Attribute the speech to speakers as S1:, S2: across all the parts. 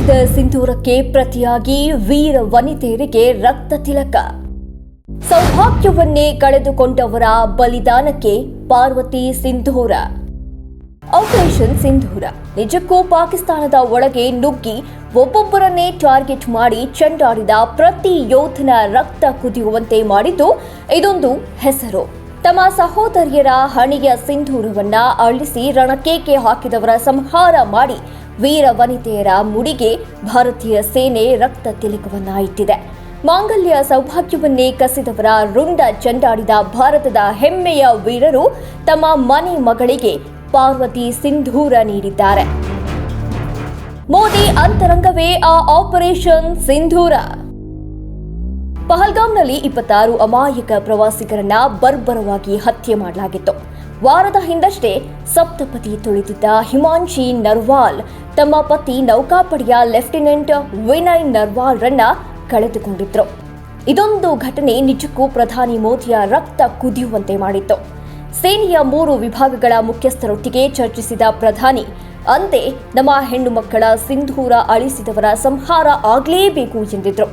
S1: ಹಚ್ಚಿದ ಸಿಂಧೂರಕ್ಕೆ ಪ್ರತಿಯಾಗಿ ವೀರ ವನಿತೆಯರಿಗೆ ರಕ್ತ ತಿಲಕ. ಸೌಭಾಗ್ಯವನ್ನೇ ಕಳೆದುಕೊಂಡವರ ಬಲಿದಾನಕ್ಕೆ ಪಾರ್ವತಿ ಸಿಂಧೂರ. ಆಪರೇಷನ್ ಸಿಂಧೂರ. ನಿಜಕ್ಕೂ ಪಾಕಿಸ್ತಾನದ ಒಳಗೆ ನುಗ್ಗಿ ಒಬ್ಬೊಬ್ಬರನ್ನೇ ಟಾರ್ಗೆಟ್ ಮಾಡಿ ಚಂಡಾಡಿದ ಪ್ರತಿ ಯೋಧನ ರಕ್ತ ಕುದಿಯುವಂತೆ ಮಾಡಿದ್ದು ಇದೊಂದು ಹೆಸರು. ತಮ್ಮ ಸಹೋದರಿಯರ ಹಣಿಯ ಸಿಂಧೂರವನ್ನ ಅಳಿಸಿ ರಣಕೇಕೆ ಹಾಕಿದವರ ಸಂಹಾರ ಮಾಡಿ ವೀರ ವನಿತೆಯರ ಮುಡಿಗೆ ಭಾರತೀಯ ಸೇನೆ ರಕ್ತ ತಿಲಕವನ್ನ ಇಟ್ಟಿದೆ. ಮಾಂಗಲ್ಯ ಸೌಭಾಗ್ಯವನ್ನೇ ಕಸಿದವರ ರುಂಡ ಚಂಡಾಡಿದ ಭಾರತದ ಹೆಮ್ಮೆಯ ವೀರರು ತಮ್ಮ ಮನೆ ಮಗಳಿಗೆ ಪಾರ್ವತಿ ಸಿಂಧೂರ ನೀಡಿದ್ದಾರೆ. ಮೋದಿ ಅಂತರಂಗವೇ ಆ ಆಪರೇಷನ್ ಸಿಂಧೂರ. ಪಹಲ್ಗಾಮ್ನಲ್ಲಿ ಇಪ್ಪತ್ತಾರು ಅಮಾಯಕ ಪ್ರವಾಸಿಗರನ್ನ ಬರ್ಬರವಾಗಿ ಹತ್ಯೆ ಮಾಡಲಾಗಿತ್ತು. ವಾರದ ಹಿಂದಷ್ಟೇ ಸಪ್ತಪತಿ ತುಳಿದಿದ್ದ ಹಿಮಾಂಶಿ ನರ್ವಾಲ್ ತಮ್ಮ ಪತಿ ನೌಕಾಪಡೆಯ ಲೆಫ್ಟಿನೆಂಟ್ ವಿನಯ್ ನರ್ವಾಲ್ರನ್ನ ಕಳೆದುಕೊಂಡಿದ್ರು. ಇದೊಂದು ಘಟನೆ ನಿಜಕ್ಕೂ ಪ್ರಧಾನಿ ಮೋದಿಯ ರಕ್ತ ಕುದಿಯುವಂತೆ ಮಾಡಿತ್ತು. ಸೇನೆಯ ಮೂರು ವಿಭಾಗಗಳ ಮುಖ್ಯಸ್ಥರೊಟ್ಟಿಗೆ ಚರ್ಚಿಸಿದ ಪ್ರಧಾನಿ, ಅಂತೆ ನಮ್ಮ ಹೆಣ್ಣು ಮಕ್ಕಳ ಸಿಂಧೂರ ಅಳಿಸಿದವರ ಸಂಹಾರ ಆಗಲೇಬೇಕು ಎಂದಿದ್ರು.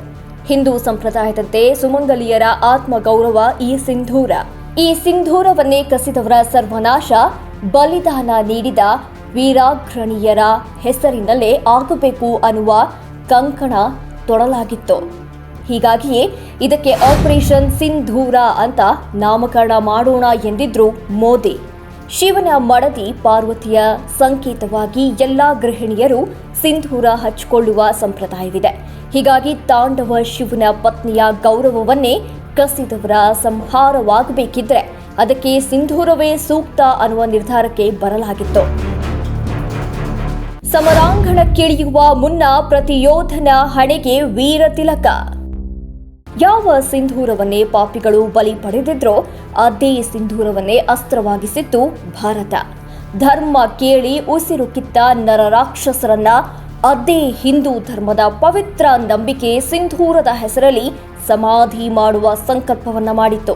S1: ಹಿಂದೂ ಸಂಪ್ರದಾಯದಂತೆ ಸುಮಂಗಲಿಯರ ಆತ್ಮಗೌರವ ಈ ಸಿಂಧೂರ. ಈ ಸಿಂಧೂರವನ್ನೇ ಕಸಿದವರ ಸರ್ವನಾಶ, ಬಲಿದಾನ ನೀಡಿದ ವೀರಾಗ್ರಣೀಯರ ಹೆಸರಿನಲ್ಲೇ ಆಗಬೇಕು ಅನ್ನುವ ಕಂಕಣ ತೊಡಲಾಗಿತ್ತು. ಹೀಗಾಗಿಯೇ ಇದಕ್ಕೆ ಆಪರೇಷನ್ ಸಿಂಧೂರ ಅಂತ ನಾಮಕರಣ ಮಾಡೋಣ ಎಂದಿದ್ರು ಮೋದಿ. ಶಿವನ ಮಡದಿ ಪಾರ್ವತಿಯ ಸಂಕೇತವಾಗಿ ಎಲ್ಲಾ ಗೃಹಿಣಿಯರು ಸಿಂಧೂರ ಹಚ್ಚಿಕೊಳ್ಳುವ ಸಂಪ್ರದಾಯವಿದೆ. ಹೀಗಾಗಿ ತಾಂಡವ ಶಿವನ ಪತ್ನಿಯ ಗೌರವವನ್ನೇ ಕಸಿದವರ ಸಂಹಾರವಾಗಬೇಕಿದ್ರೆ ಅದಕ್ಕೆ ಸಿಂಧೂರವೇ ಸೂಕ್ತ ಅನ್ನುವ ನಿರ್ಧಾರಕ್ಕೆ ಬರಲಾಗಿತ್ತು. ಸಮರಾಂಗಣಕ್ಕಿಳಿಯುವ ಮುನ್ನ ಪ್ರತಿಯೋಧನ ಹಣೆಗೆ ವೀರ ತಿಲಕ. ಯಾವ ಸಿಂಧೂರವನ್ನೇ ಪಾಪಿಗಳು ಬಲಿ ಪಡೆದಿದ್ರೋ ಅದೇ ಸಿಂಧೂರವನ್ನೇ ಅಸ್ತ್ರವಾಗಿಸಿತ್ತು ಭಾರತ. ಧರ್ಮ ಕೇಳಿ ಉಸಿರು ಕಿತ್ತ ನರರಾಕ್ಷಸರನ್ನ ಅದೇ ಹಿಂದೂ ಧರ್ಮದ ಪವಿತ್ರ ನಂಬಿಕೆ ಸಿಂಧೂರದ ಹೆಸರಲ್ಲಿ ಸಮಾಧಿ ಮಾಡುವ ಸಂಕಲ್ಪವನ್ನ ಮಾಡಿತ್ತು.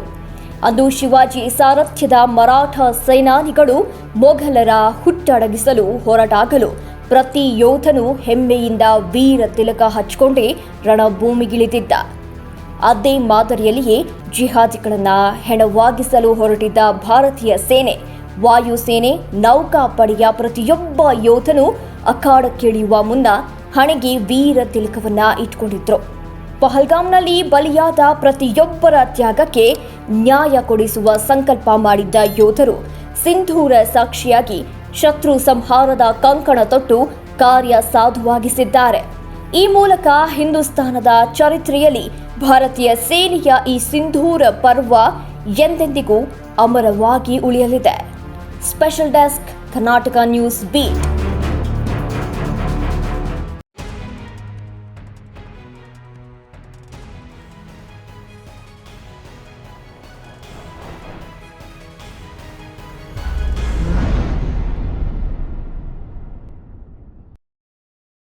S1: ಅಂದು ಶಿವಾಜಿ ಸಾರಥ್ಯದ ಮರಾಠ ಸೇನಾನಿಗಳು ಮೊಘಲರ ಹುಟ್ಟಡಗಿಸಲು ಹೊರಟಾಗಲು ಪ್ರತಿ ಯೋಧನು ಹೆಮ್ಮೆಯಿಂದ ವೀರ ತಿಲಕ ಹಚ್ಚಿಕೊಂಡೇ ರಣಭೂಮಿಗಿಳಿದಿದ್ದ. ಅದೇ ಮಾದರಿಯಲ್ಲಿಯೇ ಜಿಹಾದಿಗಳನ್ನು ಹೆಣವಾಗಿಸಲು ಹೊರಟಿದ್ದ ಭಾರತೀಯ ಸೇನೆ, ವಾಯುಸೇನೆ, ನೌಕಾಪಡೆಯ ಪ್ರತಿಯೊಬ್ಬ ಯೋಧನು ಅಖಾಡಕ್ಕಿಳಿಯುವ ಮುನ್ನ ಹಣೆಗೆ ವೀರ ತಿಲಕವನ್ನ ಇಟ್ಕೊಂಡಿದ್ರು. ಪಹಲ್ಗಾಮ್ನಲ್ಲಿ ಬಲಿಯಾದ ಪ್ರತಿಯೊಬ್ಬರ ತ್ಯಾಗಕ್ಕೆ ನ್ಯಾಯ ಕೊಡಿಸುವ ಸಂಕಲ್ಪ ಮಾಡಿದ್ದ ಯೋಧರು ಸಿಂಧೂರ ಸಾಕ್ಷಿಯಾಗಿ ಶತ್ರು ಸಂಹಾರದ ಕಂಕಣ ತೊಟ್ಟು ಕಾರ್ಯ ಸಾಧುವಾಗಿಸಿದ್ದಾರೆ. ಈ ಮೂಲಕ ಹಿಂದೂಸ್ತಾನದ ಚರಿತ್ರೆಯಲ್ಲಿ ಭಾರತೀಯ ಸೇನೆಯ ಈ ಸಿಂಧೂರ ಪರ್ವ ಎಂದೆಂದಿಗೂ ಅಮರವಾಗಿ ಉಳಿಯಲಿದೆ. Special desk Karnataka news beat